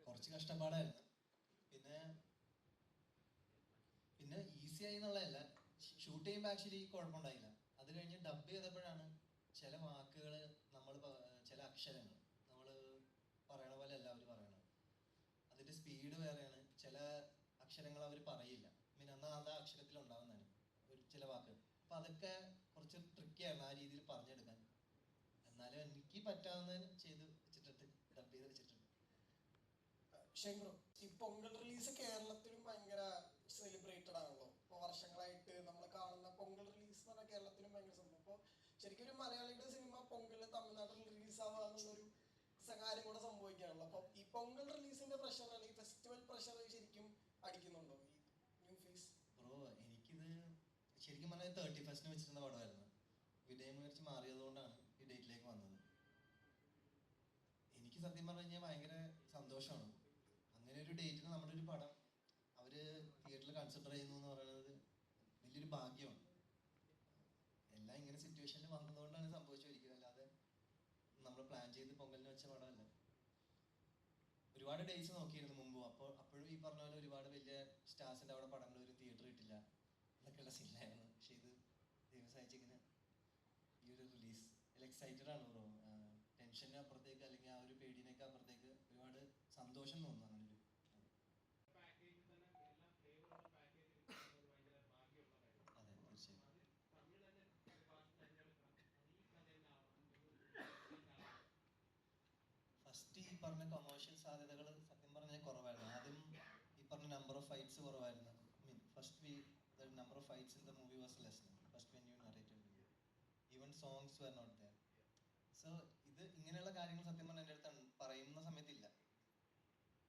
കുറച്ച് കഷ്ടപ്പാടായിരുന്നു. പിന്നെ പിന്നെ ഈസി ആയി എന്നുള്ളതല്ല. ഷൂട്ട് ചെയ്യുമ്പോൾ ആക്ച്വലി കുഴപ്പമുണ്ടായില്ല. അത് കഴിഞ്ഞ് ഡബ് ചെയ്തപ്പോഴാണ് ചില വാക്കുകൾ നമ്മൾ ചില അക്ഷരങ്ങൾ നമ്മൾ പറയണ പോലെ അല്ല അവർ പറയണത്. അതിന്റെ സ്പീഡ് വേറെയാണ്. ചില അക്ഷരങ്ങൾ അവർ പറയില്ല. മീൻ എന്നാൽ അത് അക്ഷരത്തിൽ ഉണ്ടാവുന്നതാണ് ഒരു ചില വാക്കുകൾ. അപ്പൊ അതൊക്കെ കുറച്ച് ട്രിക്കിയാണ് ആ രീതിയിൽ പറഞ്ഞെടുക്കാൻ. എന്നാലും എനിക്ക് പറ്റാവുന്ന ചെയ്ത് വെച്ചിട്ടുണ്ട് ഡബ് ചെയ്ത് വെച്ചിട്ടുണ്ട്. ഈ പൊങ്കൽ റിലീസ് കേരളത്തിലും ഭയങ്കര സെലിബ്രേറ്റഡ് ആണല്ലോ. ഇപ്പൊ വർഷങ്ങളായിട്ട് നമ്മൾ കാണുന്ന പൊങ്കൽ റിലീസ് എന്ന് പറഞ്ഞാൽ കേരളത്തിലും ഭയങ്കര സംഭവം. അപ്പോൾ ശരിക്കും ഒരു മലയാളിയുടെ സിനിമ പൊങ്കൽ തമിഴ്നാട്ടിൽ റിലീസ് ആവുക എന്നുള്ളൊരു സ- കാര്യം കൂടെ സംഭവിക്കാണല്ലോ അപ്പൊ ഈ പൊങ്കൽ റിലീസിന്റെ പ്രഷർ അല്ലെങ്കിൽ ഫെസ്റ്റിവൽ പ്രഷർ ശരിക്കും അടിക്കുന്നുണ്ടോ? ഈ ന്യൂ ഫേസ് ബ്രോ എനിക്കിത് ശരിക്കും പറഞ്ഞാൽ തേർട്ടി ഫസ്റ്റിന് വെച്ചിരുന്ന പടമായിരുന്നു. വിടയം മാറിയത് മാറിയതുകൊണ്ടാണ് സത്യം പറഞ്ഞു കഴിഞ്ഞാൽ ഭയങ്കര സന്തോഷമാണ് അങ്ങനെ ഒരു ഡേറ്റിന് നമ്മുടെ ഒരു പടം അവർ തിയേറ്ററിൽ കൺസിഡർ ചെയ്യുന്നു എന്ന് പറയുന്നത് വലിയൊരു ഭാഗ്യമാണ്. എല്ലാം ഇങ്ങനെ സിറ്റുവേഷനിൽ വന്നതുകൊണ്ടാണ് സംഭവിച്ചിരിക്കുന്നത് അല്ലാതെ നമ്മൾ പ്ലാൻ ചെയ്ത് പൊങ്കലിന് വെച്ച പടമല്ല. ഒരുപാട് ഡേയ്സ് നോക്കിയിരുന്നു മുമ്പ്. അപ്പോൾ അപ്പോഴും ഈ പറഞ്ഞ പോലെ ഒരുപാട് വലിയ സ്റ്റാർസിന്റെ അവിടെ പടങ്ങൾ ഒരു തിയേറ്റർ കിട്ടില്ല എന്നൊക്കെയുള്ള സീനായിരുന്നു പക്ഷെ ഇത് ദൈവം സഹായിച്ച് ഇങ്ങനെ ഈ ഒരു റിലീസ് എക്സൈറ്റഡ് ആണ് ബ്രോ. ടെൻഷന് അപ്പുറത്തേക്ക് അല്ലെങ്കിൽ ആ ഒരു പേടിനേക്ക് അപ്പുറത്തേക്ക് ഒരുപാട് സന്തോഷം തോന്നുന്നു അങ്ങനെ ഒരു അതെ തീർച്ചയായും ഫസ്റ്റ് ഈ പറഞ്ഞ കൊമേഴ്ഷ്യൽ സാധ്യതകൾ സത്യം പറഞ്ഞാൽ കുറവായിരുന്നു. ആദ്യം ഈ പറഞ്ഞ നമ്പർ ഓഫ് ഫൈറ്റ്സ് കുറവായിരുന്നു. Mean first we the number of fights in the movie was less first when you narrated even songs were not there so ഇത് ഇങ്ങനെയുള്ള കാര്യങ്ങൾ സത്യം പറഞ്ഞാൽ എന്റെ അടുത്ത് പറയുന്ന സമയത്തില്ല.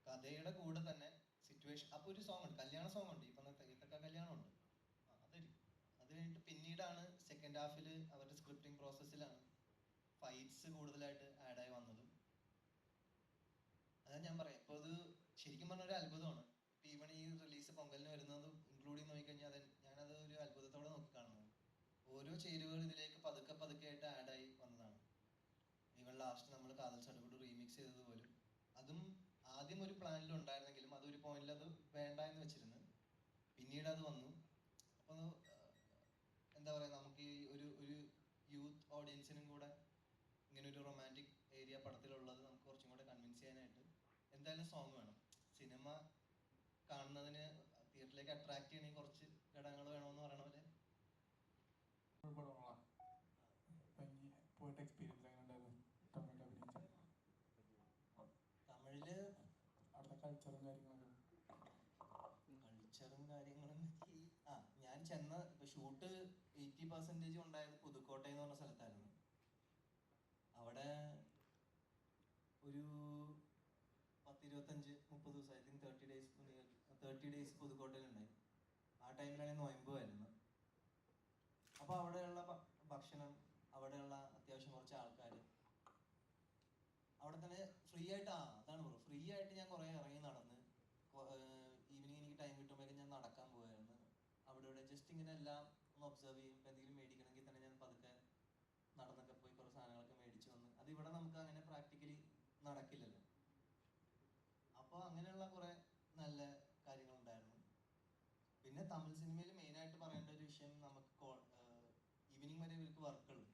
കഥയുടെ കൂടെ തന്നെ സിറ്റുവേഷൻ അപ്പോൾ ഒരു സോങ് ഉണ്ട് കല്യാണ സോങ് ഉണ്ട് പറഞ്ഞ തെയ്യത്തക്ക കല്യാണം ഉണ്ട് ആ, അത് കഴിഞ്ഞിട്ട് പിന്നീടാണ് സെക്കൻഡ് ഹാഫിൽ അവരുടെ സ്ക്രിപ്റ്റിംഗ് പ്രോസസ്സിലാണ് ഫൈറ്റ്സ് കൂടുതലായിട്ട് ആഡായി വന്നതും. അതാ ഞാൻ പറയാം ഇപ്പോൾ അത് ശരിക്കും പറഞ്ഞ ഒരു അത്ഭുതമാണ്. ഇപ്പൊ ഈവൺ ഈ റിലീസ് പൊങ്കലിന് വരുന്നത് ഇൻക്ലൂഡ് ചെയ്ത് നോക്കിക്കഴിഞ്ഞാൽ അത് ഞാനത് ഒരു അത്ഭുതത്തോടെ നോക്കി കാണുന്നു. ഓരോ ചേരുവകൾ ഇതിലേക്ക് പതുക്കെ പതുക്കെ ആയിട്ട് ആയി വന്നതാണ് ലാസ്റ്റ് നമ്മൾ കാതൽ ചടുകൂട് റീമിക്സ് ചെയ്തത് പോലും. അതും ആദ്യം ഒരു പ്ലാനിൽ ഉണ്ടായിരുന്നെങ്കിലും ഒരു പോയിന്റിൽ അത് വേണ്ട എന്ന് വെച്ചിരുന്നു. പിന്നീട് അത് വന്നു. അപ്പോൾ എന്താ പറയുക നമുക്ക് ഈ ഒരു ഒരു യൂത്ത് ഓഡിയൻസിനും കൂടെ ഇങ്ങനെ ഒരു റൊമാന്റിക് ഏരിയ പടത്തിലുള്ളത് നമുക്ക് കുറച്ചും കൂടെ കൺവിൻസ് ചെയ്യാനായിട്ട് എന്തായാലും സോങ് വേണം. സിനിമ കാണുന്നതിന് തിയേറ്ററിലേക്ക് അട്രാക്ട് ചെയ്യണമെങ്കിൽ കുറച്ച് ഘടകങ്ങൾ വേണമെന്ന് പറയണ പോലെ. കൾച്ചറും കാര്യങ്ങളൊക്കെ? കൾച്ചറും കാര്യങ്ങളും ആ ഞാൻ ചെന്ന ഇപ്പൊ ഷൂട്ട് എയ്റ്റി പെർസെന്റേജ് ഉണ്ടായത് പുതുക്കോട്ടയം എന്ന് പറഞ്ഞ സ്ഥലത്തായിരുന്നു. അവിടെ ഒരു പത്തിരുപത്തഞ്ച് മുപ്പത് ദിവസം I think thirty days thirty days പുതുക്കോട്ടയിലുണ്ടായി. ആ ടൈമിലാണ് നോയമ്പുമായിരുന്നു വരുന്നത്. അപ്പൊ അവിടെയുള്ള ഭക്ഷണം അവിടെയുള്ള അത്യാവശ്യം കുറച്ച് ആൾക്കാർ അവിടെ തന്നെ ഫ്രീ ആയിട്ട് ആ അതാണ് ബ്രോ. ഫ്രീ ആയിട്ട് ഞാൻ കുറെ ഇറങ്ങി നടന്ന് ഈവനിങ് എനിക്ക് ടൈം കിട്ടുമ്പോഴേക്കും ഞാൻ നടക്കാൻ പോയായിരുന്നു അവിടെ ഇവിടെ ജസ്റ്റ് ഇങ്ങനെ എല്ലാം ഒന്ന് ഒബ്സർവ് ചെയ്യും ഇപ്പം എന്തെങ്കിലും മേടിക്കണമെങ്കിൽ തന്നെ ഞാൻ പതുക്കെ നടന്നൊക്കെ പോയി കുറേ സാധനങ്ങളൊക്കെ മേടിച്ചു വന്ന്. അത് ഇവിടെ നമുക്ക് അങ്ങനെ പ്രാക്ടിക്കലി നടക്കില്ലല്ലോ. അപ്പോൾ അങ്ങനെയുള്ള കുറേ നല്ല കാര്യങ്ങളുണ്ടായിരുന്നു. പിന്നെ തമിഴ് സിനിമയിൽ മെയിനായിട്ട് പറയേണ്ട ഒരു വിഷയം നമുക്ക് ഈവനിങ് വരെ ഇവർക്ക് വർക്കുള്ളൂ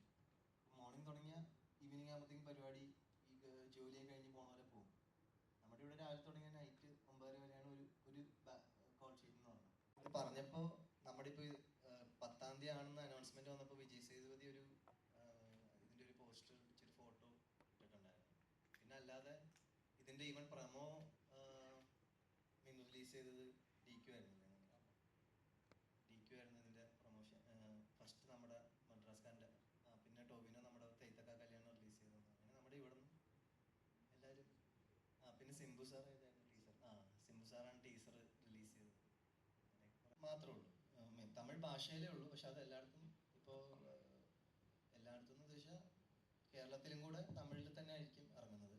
മോർണിംഗ് തുടങ്ങിയ ഈവനിങ് ആകുമ്പോഴത്തേക്കും പരിപാടി ഈ ജോലിയൊക്കെ കഴിഞ്ഞ് പോണ പോലെ പോകും. നമ്മുടെ ഇവിടെ രാവിലെ തുടങ്ങിയ നൈറ്റ് ഒമ്പതര വരെയാണ് ഒരു ഒരു കോൾ ഷീറ്റ് പറഞ്ഞപ്പോൾ നമ്മുടെ ഇപ്പോൾ പത്താം തീയതി ആണെന്ന് അനൗൺസ്മെന്റ് വന്നപ്പോൾ വിജയ് സേതുപതി ഒരു ഇതിന്റെ ഒരു പോസ്റ്റർ ഇച്ചിരി ഫോട്ടോ ഇട്ടിട്ടുണ്ടായിരുന്നു. പിന്നെ അല്ലാതെ ഇതിന്റെ ഈവൻ പ്രമോ നിങ്ങൾ റിലീസ് ചെയ്തത് ഡി ക്യു ആയിരുന്നു ഡി ക്യു ആയിരുന്നു ഇതിന്റെ പ്രൊമോഷൻ ഫസ്റ്റ് നമ്മുടെ മദ്രാസ്കാരന്റെ പിന്നെ ടോബിനോ നമ്മുടെ തേത്തക്ക കല്യാണം റിലീസ് ചെയ്തത്. അങ്ങനെ നമ്മുടെ ഇവിടെ നിന്ന് എല്ലാവരും ആ പിന്നെ സിംബു സാർ ഏതായിരുന്നു ടീസർ ആ സിംബു സാറാണ് ടീസർ റിലീസ് ചെയ്തത്. മാത്രമേ ഉള്ളൂ. ഭാഷയിലേ ഉള്ളൂ. പക്ഷെ അത് എല്ലായിടത്തും ഇപ്പോൾ എല്ലായിടത്തും എന്ന് വെച്ചാൽ കേരളത്തിലും കൂടെ തമിഴിൽ തന്നെ ആയിരിക്കും ഇറങ്ങുന്നത്.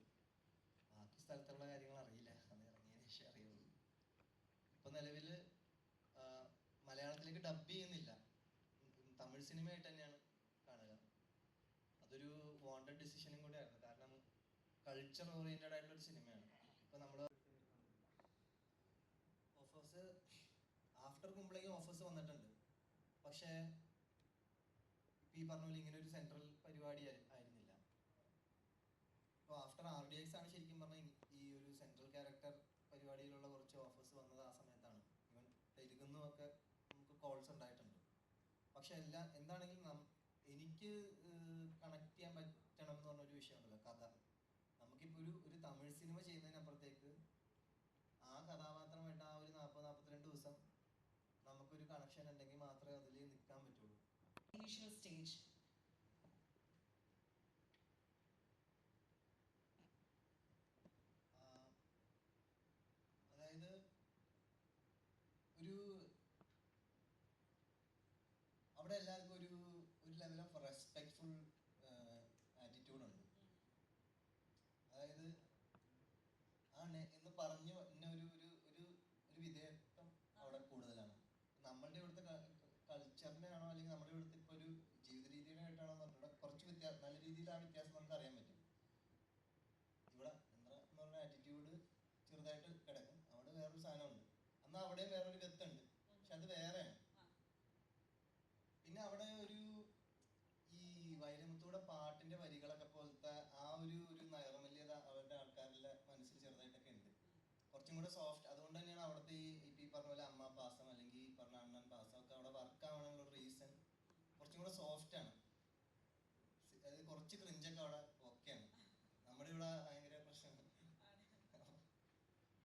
ബാക്കി സ്ഥലത്തുള്ള കാര്യങ്ങൾ അറിയില്ല. അത് ഇറങ്ങിയതിന് ശേഷം അറിയുള്ളൂ. ഇപ്പൊ നിലവിൽ ആ, മലയാളത്തിലേക്ക് ഡബ് ചെയ്യുന്നില്ല. തമിഴ് സിനിമയായിട്ട് തന്നെയാണ് കാണുക. അതൊരു വോണ്ടഡ് ഡിസിഷനും കൂടെ ആയിരുന്നു കാരണം കൾച്ചർ ഓറിയന്റഡ് ആയിട്ടുള്ള ഒരു സിനിമയാണ്. ഇപ്പൊ നമ്മൾ ഓഫേഴ്സ് ആഫ്റ്റർ കുമ്പളേക്കും ഓഫേഴ്സ് വന്നിട്ടുണ്ട്. പക്ഷേ ഈ പറഞ്ഞ പോലെ ഇങ്ങനെ ഒരു സെൻട്രൽ പരിപാടി ആയി- ആയിരുന്നില്ല. അപ്പോൾ ആഫ്റ്റർ ആർ ഡി എക്സ് ആണ് ശരിക്കും പറഞ്ഞാൽ ഈ ഒരു സെൻട്രൽ ക്യാരക്ടർ പരിപാടിയിലുള്ള കുറച്ച് ഓഫേഴ്സ് വന്നത് ആ സമയത്താണ്. ഇവൻ തെലുഗുന്നും ഒക്കെ നമുക്ക് കോൾസ് ഉണ്ടായിട്ടുണ്ട്. പക്ഷെ എല്ലാ എന്താണെങ്കിലും എനിക്ക് കണക്ട് ചെയ്യാൻ പറ്റണം എന്ന് പറഞ്ഞൊരു വിഷയമുണ്ടല്ലോ കഥ. നമുക്കിപ്പോൾ ഒരു ഒരു തമിഴ് സിനിമ ചെയ്യുന്നതിനപ്പുറത്തേക്ക് ആ കഥാപാത്രമായിട്ട് ആ ഒരു നാൽപ്പത് നാൽപ്പത്തിരണ്ട് ദിവസം നമുക്കൊരു കണക്ഷൻ ഉണ്ടെങ്കിൽ മാത്രമേ അതിൽ നിൽക്കാൻ പറ്റുള്ളൂ. സ്റ്റേജ് അതായത് ഒരു അവിടെ എല്ലാവർക്കും ഒരു ഒരു ലെവൽ ഓഫ് റെസ്പെക്ട്ഫുൾ ആറ്റിറ്റ്യൂഡ് ഉണ്ട്. അതായത് ആണ് എന്ന് പറഞ്ഞു എന്നെ ഒരു ഒരു ഒരു ഒരു വിധേയത്വം അവിടെ കൂടുതലാണ് നമ്മളുടെ ഇവിടുത്തെ കൾച്ചറിനെ ആണോ അല്ലെങ്കിൽ നമ്മുടെ ഇവിടുത്തെ ഇപ്പൊ ഒരു ജീവിത രീതിയുടെ ആയിട്ടാണോ എന്ന് പറഞ്ഞാൽ കുറച്ച് വ്യത്യാസം നല്ല രീതിയിൽ വ്യത്യാസം നമുക്ക് അറിയാൻ പറ്റും. ഇവിടെ എന്താ എന്ന് പറഞ്ഞ ആറ്റിറ്റ്യൂഡ് ചെറുതായിട്ട് കിടക്കും. അവിടെ വേറൊരു സാധനമുണ്ട്. അന്ന് അവിടെ വേറൊരു ഗത്തുണ്ട്. പക്ഷെ അത് വേറെയാണ്. പിന്നെ അവിടെ ഒരു ഈ വൈരമുത്തൂടെ പാട്ടിന്റെ വരികളൊക്കെ പോലത്തെ ആ ഒരു ഒരു നൈർമല്യത അവരുടെ ആൾക്കാരുടെ മനസ്സിൽ ചെറുതായിട്ടൊക്കെ ഉണ്ട്. കുറച്ചും കൂടെ സോഫ്റ്റ് അതുകൊണ്ട് തന്നെയാണ് അവിടുത്തെ ഈ ഇപ്പൊ ഈ പറഞ്ഞ പോലെ അമ്മ പാസം അല്ലെങ്കിൽ ഈ പറഞ്ഞ അണ്ണൻ പാസം ഒക്കെ അവിടെ വർക്ക് ആവാനുള്ള റീസൺ കുറച്ചും കൂടെ സോഫ്റ്റ് ആണ്. ക്രിഞ്ചൊക്കെ അവിടെ ഓക്കെയാണ് നമ്മുടെ ഇവിടെ